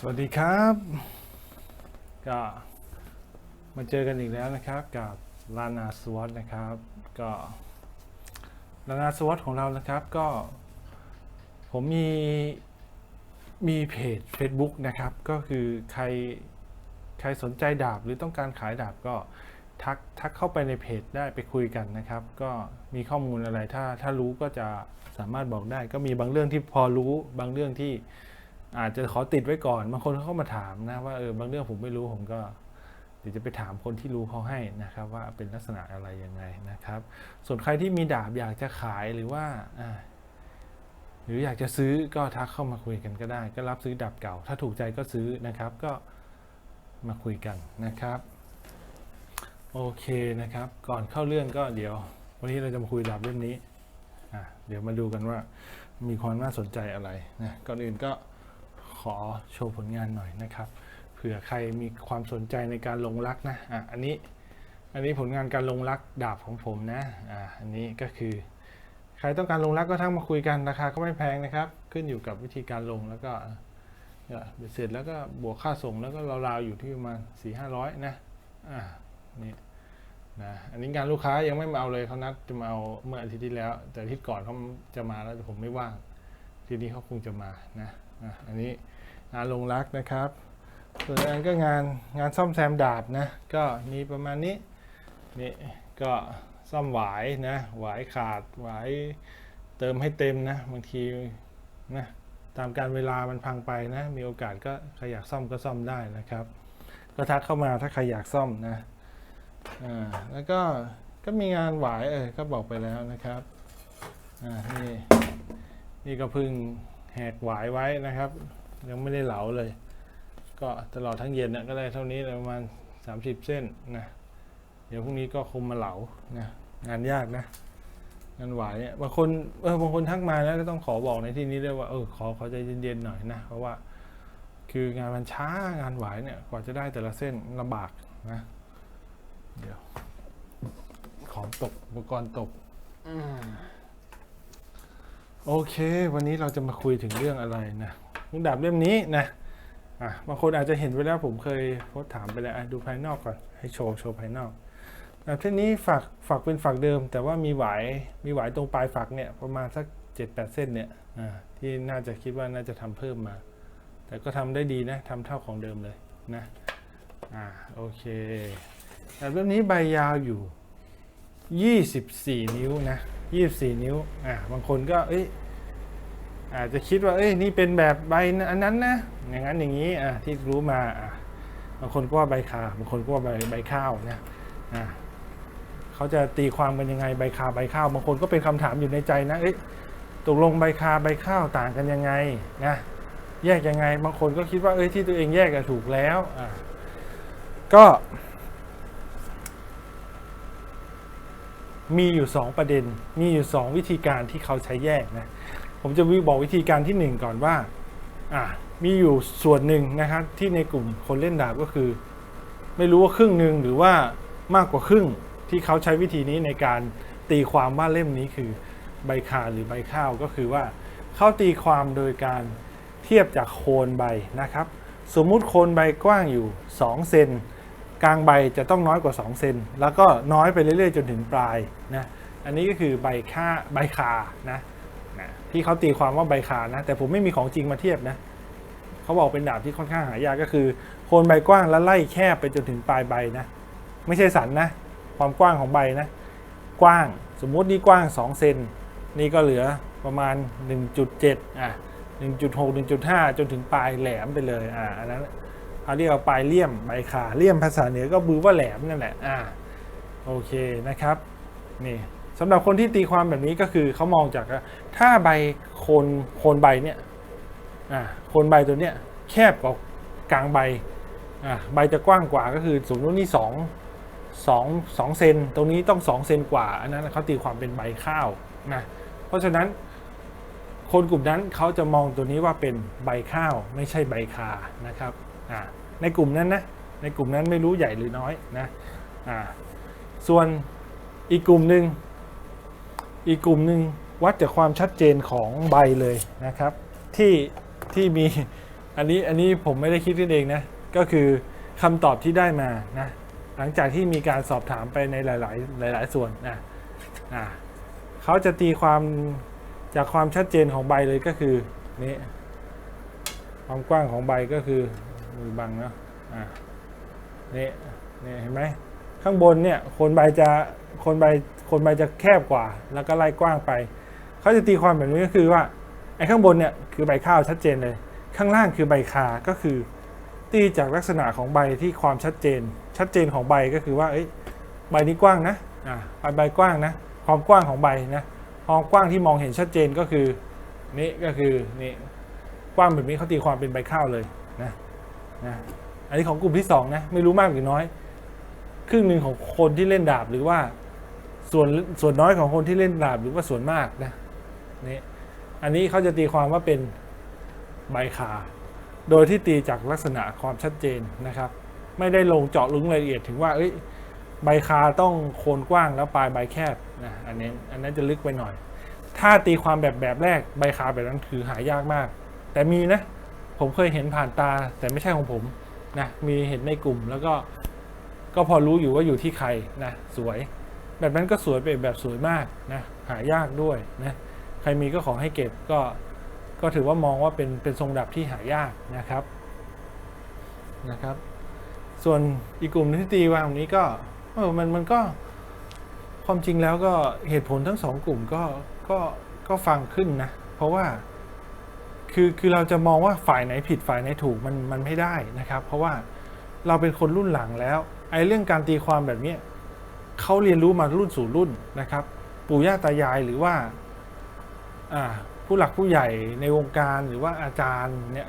สวัสดีครับ ก็มาเจอกันอีกแล้วนะครับกับลานาสวอตนะครับ ก็ลานาสวอตของเรานะครับก็ ผมมีมีเพจ Facebook นะครับ ก็คือใครใครสนใจดาบหรือต้องการขายดาบก็ทักทักเข้าไปในเพจได้ไปคุยกันนะครับ ก็มีข้อมูลอะไรถ้าถ้ารู้ก็จะสามารถบอกได้ ก็มีบางเรื่องที่พอรู้บางเรื่องที่ อาจจะขอติดไว้ก่อน บางคนเขามาถามนะว่าเออบางเรื่องผมไม่รู้ผมก็เดี๋ยวจะไปถามคนที่รู้เขาให้นะครับ ว่าเป็นลักษณะอะไรยังไงนะครับ ส่วนใครที่มีดาบอยากจะขายหรือว่าหรืออยากจะซื้อก็ทักเข้ามาคุยกันก็ได้ ก็รับซื้อดาบเก่า ถ้าถูกใจก็ซื้อนะครับก็มาคุยกันนะครับโอเคนะครับ ก่อนเข้าเรื่องก็เดี๋ยว วันนี้เราจะมาคุยดาบเล่มนี้เดี๋ยวมาดูกันว่ามีความน่าสนใจอะไรนะก่อนอื่นก็ อโชว์ผลงานหน่อยนะครับเผื่อใครมีความสนใจในการลงรักนะอะอันนี้อันนี้ผลงานการลงรักดาบของผมนะอะอันนี้ก็คือ ใครต้องการลงรักก็ทั้งมาคุยกันราคาก็ไม่แพงนะครับ ขึ้นอยู่กับวิธีการลงแล้วก็เสร็จแล้วก็บวกค่าส่งแล้วก็ราวๆอยู่ที่ประมาณสี่ห้าร้อยนะอะนี่นะอันนี้งานลูกค้ายังไม่มาเอาเลยเขานัดจะมาเอาเมื่ออาทิตย์ที่แล้ว แต่อาทิตย์ก่อนเขาจะมาแล้วแต่ผมไม่ว่าง ทีนี้เขาคงจะมานะอะอันนี้ งานลงรักนะครับ ส่วนอันก็งานงานซ่อมแซมดาบนะ ก็มีประมาณนี้นี่ก็ซ่อมหวายนะหวายขาดหวายเติมให้เต็มนะบางทีนะตามการเวลามันพังไปนะ มีโอกาสก็ใครอยากซ่อมก็ซ่อมได้นะครับ ก็ทักเข้ามาถ้าใครอยากซ่อมนะอ่าแล้วก็ก็มีงานหวายเออก็บอกไปแล้วนะครับอ่านี่นี่ก็เพิ่งแหกหวายไว้นะครับ ยังไม่ได้เหลาเลย ก็ตลอดทั้งเย็นนะก็ได้เท่านี้ประมาณ 30 เส้นนะเดี๋ยวพรุ่งนี้ก็คงมาเหลานะงานยากนะงานหวายเนี่ยบางคนเออบางคนทักมาแล้วก็ต้องขอบอกในที่นี้ด้วยว่าเออขอขอใจเย็นๆหน่อยนะเพราะว่าคืองานมันช้างานหวายเนี่ยกว่าจะได้แต่ละเส้นลำบากนะเดี๋ยวของตกอุปกรณ์ตกอืมโอเค วันนี้เราจะมาคุยถึงเรื่องอะไรนะ ลูกดาบเล่มนี้นะอะบางคนอาจจะเห็นไว้แล้วผมเคยโพสถามไปแล้วดูภายนอกก่อนให้โชว์โชว์ภายนอกดาบเส้นนี้ฝักฝักเป็นฝักเดิม แต่ว่ามีหวายมีหวายตรงปลายฝักเนี่ยประมาณสักเจ็ดแปดเส้นเนี่ยที่น่าจะคิดว่าน่าจะทำเพิ่มมา แต่ก็ทำได้ดีนะทำเท่าของเดิมเลยนะอ่าโอเคดาบเล่มนี้ใบยาวอยู่ 24 นิ้วนะ24 นิ้วอ่าบางคนก็เอ้ย อาจจะคิดว่าเอ้ยนี่เป็นแบบใบอันนั้นนะอย่างนั้นอย่างนี้อ่าที่รู้มาอ่าบางคนก็ว่าใบคาบางคนก็ว่าใบใบข้าวนะอ่าเขาจะตีความกันยังไงใบคาใบข้าวบางคนก็เป็นคำถามอยู่ในใจนะเอ้ยตกลงใบคาใบข้าวต่างกันยังไงนะแยกยังไง บางคนก็คิดว่าเอ้ยที่ตัวเองแยกอะถูกแล้วอ่าก็ มีอยู่ 2 ประเด็น มีอยู่ 2 วิธีการที่เขาใช้แยกนะ ผมจะวิบอกวิธีการที่ 1 ก่อนว่าอ่ามีอยู่ส่วนหนึ่งนะครับที่ในกลุ่มคนเล่นดาบก็คือ ไม่รู้ว่าครึ่งหนึ่งหรือว่ามากกว่าครึ่งที่เขาใช้วิธีนี้ในการตีความว่าเล่มนี้คือใบคาหรือใบข้าวก็คือว่าเขาตีความโดยการเทียบจากโคนใบนะครับ สมมุติโคนใบกว้างอยู่ 2 เซนกลางใบจะต้องน้อยกว่า 2 เซนแล้วก็น้อยไปเรื่อยๆ จนถึงปลายนะอันนี้ก็คือใบค่าใบคานะ ที่เขาตีความว่าใบคานะ แต่ผมไม่มีของจริงมาเทียบนะเขาบอกเป็นดาบที่ค่อนข้างหายากก็คือ โคนใบกว้างแล้วไล่แคบไปจนถึงปลายใบนะ ไม่ใช่สันนะ ความกว้างของใบนะ กว้างสมมุตินี่กว้าง 2 เซนนี่ก็เหลือประมาณ 1.7อะ1.6 1.5 จนถึงปลายแหลมไปเลยอ่าอันนั้นเขาเรียกว่าปลายเลี่ยมใบขาเลี่ยมภาษาเหนือก็บือว่าแหลมนั่นแหละอ่าโอเคนะครับนี่ สำหรับคนที่ตีความแบบนี้ก็คือเขามองจากถ้าใบโคนโคนใบเนี่ยโคนใบตัวเนี้ยแคบกว่ากลางใบใบจะกว้างกว่าก็คือสมมตินี่สองสองสองเซนตรงนี้ต้องสองเซนกว่าอันนั้นเขาตีความเป็นใบข้าวนะเพราะฉะนั้นคนกลุ่มนั้นเขาจะมองตัวนี้ว่าเป็นใบข้าวไม่ใช่ใบคานะครับในกลุ่มนั้นนะในกลุ่มนั้นไม่รู้ใหญ่หรือน้อยนะส่วนอีกกลุ่มหนึ่ง อีกกลุ่มหนึ่งวัดจากความชัดเจนของใบเลยนะครับ ที่ที่มีอันนี้อันนี้ผมไม่ได้คิดขึ้นเองนะ ก็คือคำตอบที่ได้มานะหลังจากที่มีการสอบถามไปในหลาย ๆ หลาย ๆ ส่วนนะอ่าเขาจะตีความจากความชัดเจนของใบเลยก็คือนี่ความกว้างของใบก็คือมือบังเนาะอ่านี่นี่เห็นไหมข้างบนเนี่ยโคนใบจะโคนใบ คนใบจะแคบกว่า แล้วก็ไล่กว้างไป เขาจะตีความแบบนี้ก็คือว่าไอ้ข้างบนเนี่ยคือใบข้าวชัดเจนเลย ข้างล่างคือใบคา ก็คือ ตีจากลักษณะของใบที่ความชัดเจน ชัดเจนของใบก็คือว่าเอ้ยใบนี้กว้างนะอ่าใบใบกว้างนะ ความกว้างของใบนะความกว้างที่มองเห็นชัดเจนก็คือนี่ก็คือนี่กว้างแบบนี้เขาตีความเป็นใบข้าวเลยนะนะอันนี้ของกลุ่มที่สองนะไม่รู้มากหรือน้อย ครึ่งหนึ่งของคนที่เล่นดาบหรือว่า ส่วนส่วนน้อยของคนที่เล่นดาบหรือว่าส่วนมากนะนี่อันนี้เขาจะตีความว่าเป็นใบคาโดยที่ตีจากลักษณะความชัดเจนนะครับ ไม่ได้ลงเจาะลึกรายละเอียดถึงว่าเอ้ยใบคาต้องโคนกว้างแล้วปลายใบแคบนะอันนี้อันนั้นจะลึกไปหน่อย ถ้าตีความแบบแบบแรกใบคาแบบนั้นคือหายากมาก แต่มีนะ ผมเคยเห็นผ่านตาแต่ไม่ใช่ของผมนะมีเห็นในกลุ่มแล้วก็ก็พอรู้อยู่ว่าอยู่ที่ใครนะสวย แบบนั้นก็สวยเป็นแบบสวยมากนะหายากด้วยนะใครมีก็ขอให้เก็บก็ก็ถือว่ามองว่าเป็นเป็นทรงดับที่หายากนะครับนะครับ ส่วนอีกกลุ่มที่ตีวางนี้ก็เออมันมันก็ความจริงแล้วก็เหตุผลทั้งสองกลุ่มก็ก็ก็ฟังขึ้นนะ เพราะว่าคือคือเราจะมองว่าฝ่ายไหนผิดฝ่ายไหนถูกมันมันไม่ได้นะครับ เพราะว่าเราเป็นคนรุ่นหลังแล้วไอ้เรื่องการตีความแบบเนี้ย เขาเรียนรู้มารุ่นสู่รุ่นนะครับ ปู่ย่าตายายหรือว่าผู้หลักผู้ใหญ่ในวงการหรือว่าอาจารย์เนี่ย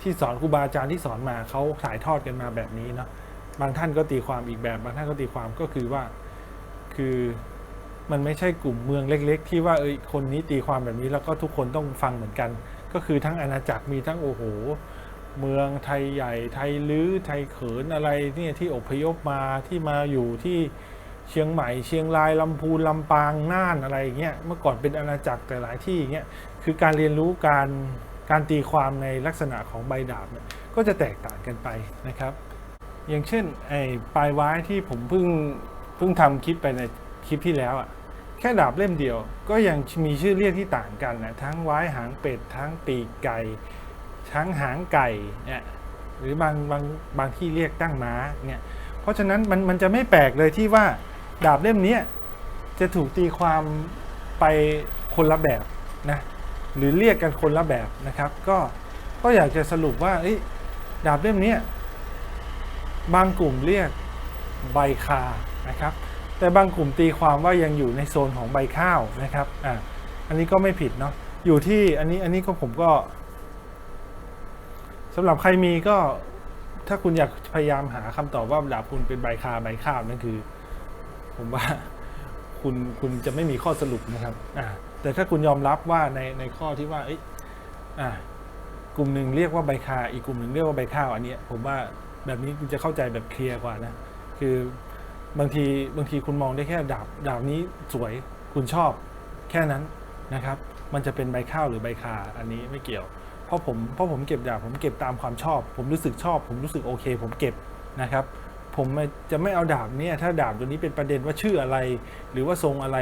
ที่สอนครูบาอาจารย์ที่สอนมาเขาถ่ายทอดกันมาแบบนี้เนาะบางท่านก็ตีความอีกแบบบางท่านก็ตีความก็คือว่า คือมันไม่ใช่กลุ่มเมืองเล็ก ๆ ที่ว่าเอ้ยคนนี้ตีความแบบนี้แล้วก็ทุกคนต้องฟังเหมือนกัน ก็คือทั้งอาณาจักรมีทั้งโอ้โห เมืองไทยใหญ่ ไทยลื้อไทยเขินอะไรเนี่ยที่อพยพมาที่มาอยู่ที่ เชียงใหม่ เชียงรายลำพูนลำปางน่านอะไรอย่างเงี้ยเมื่อก่อนเป็นอาณาจักรแต่หลายที่อย่างเงี้ยคือการเรียนรู้การการตีความในลักษณะของใบดาบเนี่ยก็จะแตกต่างกันไปนะครับ อย่างเช่นไอ้ปลายว้ที่ผมเพิ่งเพิ่งทำคลิปไปในคลิปที่แล้วอะ่ะแค่ดาบเล่มเดียว ก็ยังมีชื่อเรียกที่ต่างกันนะทั้งว้หางเป็ดทั้งปีกไก่ทั้งหางไก่เนี่ยหรือบางบางบางที่เรียกตั้งม้าเนี่ยเพราะฉะนั้นมันมันจะไม่แปลกเลยที่ว่า ดาบเล่มนี้จะถูกตีความไปคนละแบบนะหรือเรียกกันคนละแบบนะครับ ก็ก็อยากจะสรุปว่าดาบเล่มนี้บางกลุ่มเรียกใบคานะครับ แต่บางกลุ่มตีความว่ายังอยู่ในโซนของใบข้าวนะครับอ่าอันนี้ก็ไม่ผิดเนาะอยู่ที่อันนี้อันนี้ก็ผมก็สำหรับใครมีก็ถ้าคุณอยากพยายามหาคำตอบว่าดาบคุณเป็นใบคาใบข้าวนั่นคือ ผมว่าคุณคุณจะไม่มีข้อสรุปนะครับอ่าแต่ถ้าคุณยอมรับว่าในในข้อที่ว่าเอ้ยอ่ากลุ่มหนึ่งเรียกว่าใบคา อีกกลุ่มหนึ่งเรียกว่าใบข้าวอันเนี้ยผมว่าแบบนี้คุณจะเข้าใจแบบเคลียร์กว่านะ คือบางทีบางทีคุณมองได้แค่ดาบดาบนี้สวยคุณชอบแค่นั้นนะครับ มันจะเป็นใบข้าวหรือใบคาอันนี้ไม่เกี่ยว เพราะผมเพราะผมเก็บดาบผมเก็บตามความชอบ ผมรู้สึกชอบ ผมรู้สึกโอเค ผมเก็บนะครับ ผมจะไม่เอาดาบเนี่ยถ้าดาบตัวนี้เป็นประเด็นว่าชื่ออะไร หรือว่าทรงอะไร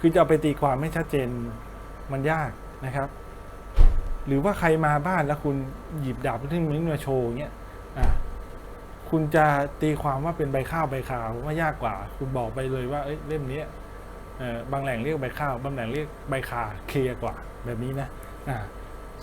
คือจะเอาไปตีความไม่ชัดเจนมันยากนะครับ หรือว่าใครมาบ้านแล้วคุณหยิบดาบที่มันมาโชว์เงี้ยอะคุณจะตีความว่าเป็นใบข้าวใบขาวผมว่ายากกว่า คุณบอกไปเลยว่าเอ้ยเล่มนี้บางแหล่งเรียกใบข้าว บางแหล่งเรียกใบคาเคลียกว่าแบบนี้นะอ่า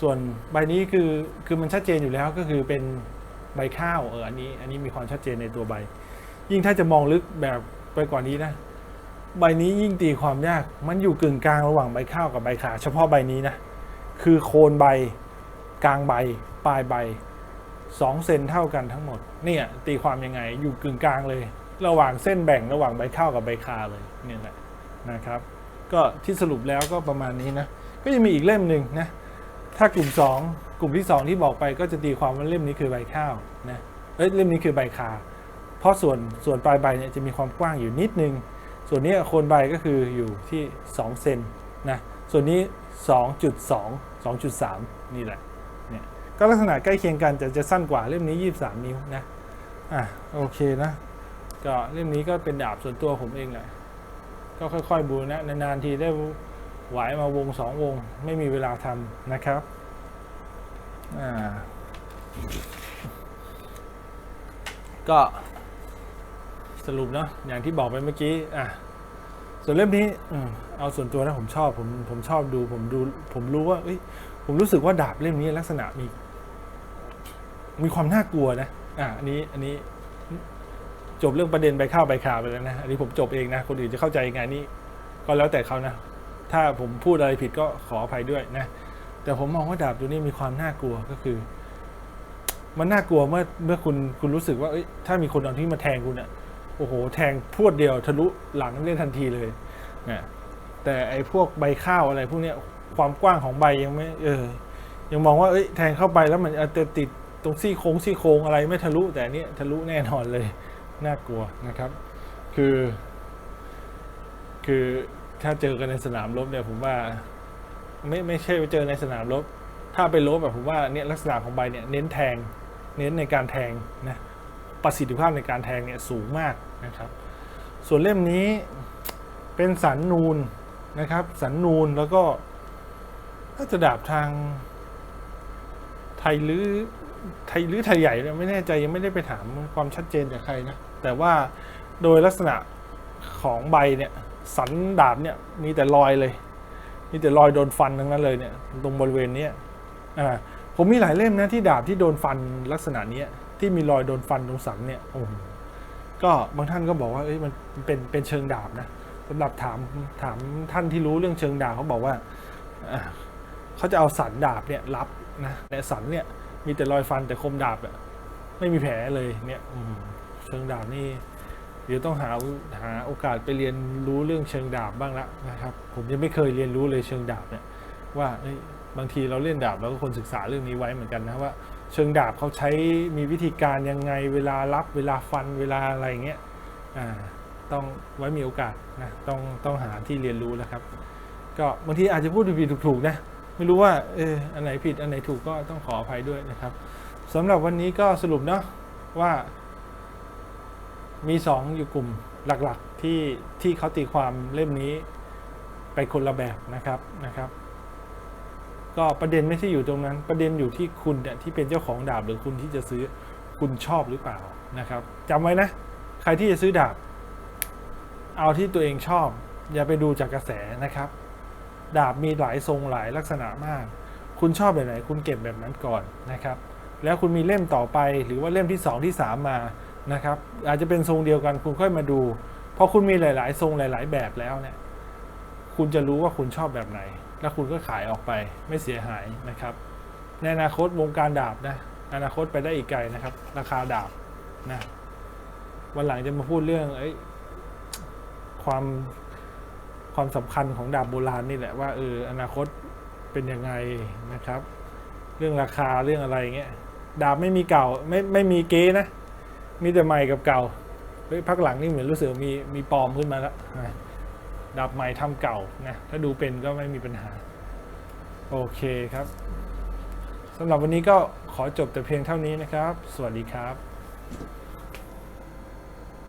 ส่วนใบนี้คือคือมันชัดเจนอยู่แล้วก็คือเป็น ใบข้าวเอออันนี้ อันนี้มีความชัดเจนในตัวใบ ยิ่งถ้าจะมองลึกแบบไปกว่านี้นะ ใบนี้ยิ่งตีความยาก มันอยู่กึ่งกลางระหว่างใบข้าวกับใบขาเฉพาะใบนี้นะ คือโคนใบกลางใบ ปลายใบสองเซนเท่ากันทั้งหมด เนี่ยตีความยังไงอยู่กึ่งกลางเลย ระหว่างเส้นแบ่งระหว่างใบข้าวกับใบคาเลยเนี่ยแหละนะครับ ก็ที่สรุปแล้วก็ประมาณนี้นะ ก็ยังมีอีกเล่มหนึ่งนะ ถ้ากลุ่ม 2 กลุ่มที่ 2 ที่บอกไปก็จะตีความว่าเล่มนี้คือใบข้าวนะเอ้ยเล่มนี้คือใบคา เพราะส่วนส่วนปลายใบเนี่ยจะมีความกว้างอยู่นิดนึง ส่วนนี้โคนใบก็คืออยู่ที่ 2 เซนนะส่วนนี้ 2.2 2.3 นี่แหละเนี่ยก็ลักษณะใกล้เคียงกันจะจะสั้นกว่าเล่มนี้ 23 นิ้วนะอะโอเคนะก็เล่มนี้ก็เป็นดาบส่วนตัวผมเองแหละก็ค่อยๆบูรณะนานๆทีได้ไหวมาวงสองวง ไม่มีเวลาทำนะครับ ก็สรุปเนาะอย่างที่บอกไปเมื่อกี้ อะ ส่วนเล่มนี้อเอาส่วนตัวนะผมชอบผมผมชอบดู ผมดู ผมรู้ว่าเอ้ย ผมรู้สึกว่าดาบเล่มนี้ลักษณะมี มีความน่ากลัวนะ อะอันนี้ อันนี้ จบเรื่องประเด็นใบข้าวใบข่าวไปแล้วนะ อันนี้ผมจบเองนะ คนอื่นจะเข้าใจยังไงนี่ก็แล้วแต่เขานะ ถ้าผมพูดอะไรผิดก็ขออภัยด้วยนะ แต่ผมมองว่าดาบตัวนี้มีความน่ากลัวก็คือ มันน่ากลัวเมื่อเมื่อคุณคุณรู้สึกว่าถ้ามีคนเอาที่มาแทงคุณอะโอ้โห แทงพวดเดียวทะลุหลังเล่นทันทีเลยนะแต่ไอ้พวกใบข้าวอะไรพวกเนี้ยความกว้างของใบยังไม่ เออ ยังมองว่าเอ้ยแทงเข้าไปแล้วมันอาจจะติดตรงซี่โครงซี่โครงอะไรไม่ทะลุ แต่เนี้ยทะลุแน่นอนเลย น่ากลัวนะครับ คือ คือถ้าเจอกันในสนามรบเนี่ยผมว่า ไม่ไม่ใช่ไปเจอในสนามรบ ถ้าไปรบแบบผมว่าเนี่ยลักษณะของใบเนี่ยเน้นแทง เน้นในการแทงนะประสิทธิภาพในการแทงเนี่ยสูงมากนะครับ ส่วนเล่มนี้เป็นสันนูนนะครับ สันนูนแล้วก็น่าจะดาบทางไทยหรือไทยหรือไทยใหญ่ไม่แน่ใจยังไม่ได้ไปถามความชัดเจนจากใครนะแต่ว่าโดยลักษณะของใบเนี่ยสันดาบเนี่ยมีแต่รอยเลย มีแต่รอยโดนฟันทั้งนั้นเลยเนี่ยตรงบริเวณเนี้ยอ่าผมมีหลายเล่มนะที่ดาบที่โดนฟันลักษณะเนี้ยที่มีรอยโดนฟันตรงสันเนี่ยโอ้โหก็บางท่านก็บอกว่าเอ้ยมันเป็นเป็นเชิงดาบนะสำหรับถามถามท่านที่รู้เรื่องเชิงดาบเขาบอกว่าเขาจะเอาสันดาบเนี่ยรับนะแต่สันเนี่ยมีแต่รอยฟันแต่คมดาบอะไม่มีแผลเลยเนี่ยอืเชิงดาบนี่ เดี๋ยวต้องหาหาโอกาสไปเรียนรู้เรื่องเชิงดาบบ้างละนะครับ ผมยังไม่เคยเรียนรู้เลยเชิงดาบเนี่ยว่าเอ้ยบางทีเราเล่นดาบเราก็ควรศึกษาเรื่องนี้ไว้เหมือนกันนะว่า เชิงดาบเขาใช้มีวิธีการยังไงเวลารับเวลาฟันเวลาอะไรเงี้ยอ่าต้องไว้มีโอกาสนะต้องต้องหาที่เรียนรู้แล้วครับ ก็บางทีอาจจะพูดผิดถูกๆนะไม่รู้ว่าเอออันไหนผิดอันไหนถูกก็ต้องขออภัยด้วยนะครับสำหรับวันนี้ก็สรุปเนาะว่า มีสองอยู่กลุ่มหลักๆที่ที่เขาตีความเล่มนี้ไปคนละแบบนะครับนะครับ ก็ประเด็นไม่ใช่อยู่ตรงนั้น ประเด็นอยู่ที่คุณเนี่ยที่เป็นเจ้าของดาบหรือคุณที่จะซื้อคุณชอบหรือเปล่านะครับจำไว้นะ ใครที่จะซื้อดาบ เอาที่ตัวเองชอบ อย่าไปดูจากกระแสนะครับ ดาบมีหลายทรงหลายลักษณะมาก คุณชอบแบบไหน คุณเก็บแบบนั้นก่อนนะครับ แล้วคุณมีเล่มต่อไปหรือว่าเล่มที่ 2 ที่ 3 มา นะครับอาจจะเป็นทรงเดียวกันคุณค่อยมาดูพอคุณมีหลาย ๆ ทรงหลาย ๆ แบบแล้วเนี่ยคุณจะรู้ว่าคุณชอบแบบไหน แล้วคุณก็ขายออกไปไม่เสียหายนะครับ ในอนาคตวงการดาบนะอนาคตไปได้อีกไกลนะครับ ราคาดาบนะวันหลังจะมาพูดเรื่องไอ้ความความสำคัญของดาบโบราณนี่แหละว่าเอออนาคตเป็นยังไงนะครับ เรื่องราคาเรื่องอะไรเงี้ยดาบไม่มีเก่าไม่ไม่มีเก๊นะ มีแต่ใหม่กับเก่าเฮ้ยพักหลังนี่เหมือนรู้สึกมีมีปลอมขึ้นมาแล้วนะดับใหม่ทำเก่านะถ้าดูเป็นก็ไม่มีปัญหา โอเคครับสำหรับวันนี้ก็ขอจบแต่เพียงเท่านี้นะครับ สวัสดีครับ